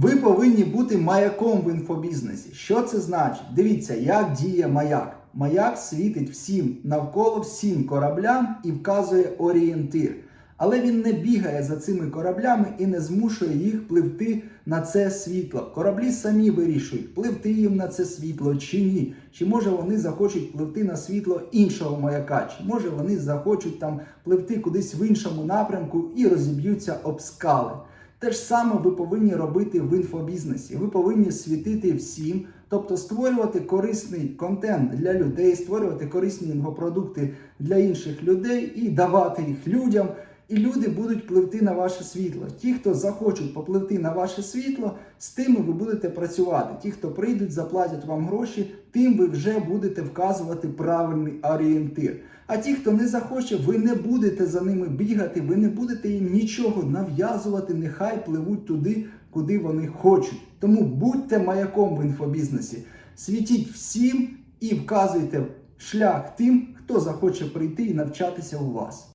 Ви повинні бути маяком в інфобізнесі. Що це значить? Дивіться, як діє маяк. Маяк світить всім навколо всім кораблям і вказує орієнтир. Але він не бігає за цими кораблями і не змушує їх пливти на це світло. Кораблі самі вирішують, пливти їм на це світло чи ні. Чи може вони захочуть пливти на світло іншого маяка, чи може вони захочуть там пливти кудись в іншому напрямку і розіб'ються об скали. Те ж саме ви повинні робити в інфобізнесі. Ви повинні світити всім, тобто створювати корисний контент для людей, створювати корисні інфопродукти для інших людей і давати їх людям. І люди будуть пливти на ваше світло. Ті, хто захочуть попливти на ваше світло, з тими ви будете працювати. Ті, хто прийдуть, заплатять вам гроші, тим ви вже будете вказувати правильний орієнтир. А ті, хто не захоче, ви не будете за ними бігати, ви не будете їм нічого нав'язувати, нехай пливуть туди, куди вони хочуть. Тому будьте маяком в інфобізнесі, світіть всім і вказуйте шлях тим, хто захоче прийти і навчатися у вас.